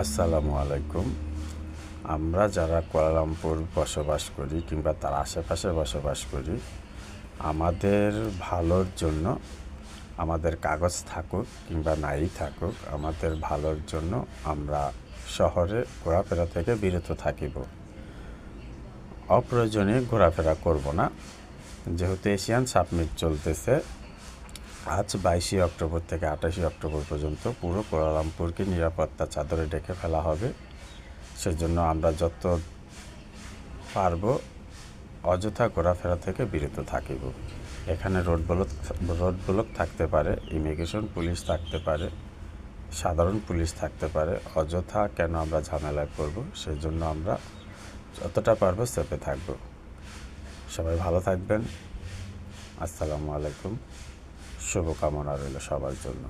আসসালামু আলাইকুম। আমরা যারা কুয়ালালামপুর বসবাস করি কিংবা তার আশেপাশে বসবাস করি, আমাদের ভালোর জন্য আমাদের কাগজ থাকুক কিংবা নাই থাকুক, আমাদের ভালোর জন্য আমরা শহরে ঘোরাফেরা থেকে বিরত থাকিব। অপ্রয়োজনীয় ঘোরাফেরা করব না। যেহেতু এশিয়ান সাবমিট চলতেছে আজ বাইশে অক্টোবর থেকে আঠাশে অক্টোবর পর্যন্ত পুরো কোয়ালালামপুরকে নিরাপত্তা চাদরে ডেকে ফেলা হবে। সেজন্য আমরা যত পারব অযথা ঘোরাফেরা থেকে বিরত থাকিব। এখানে রোড ব্লক রোড ব্লক থাকতে পারে, ইমিগ্রেশন পুলিশ থাকতে পারে, সাধারণ পুলিশ থাকতে পারে। অযথা কেন আমরা ঝামেলায় পড়ব, সেজন্য আমরা যতটা পারব সেপে থাকব। সবাই ভালো থাকবেন। আসসালামু আলাইকুম। শুভকামনা রইল সবার জন্য।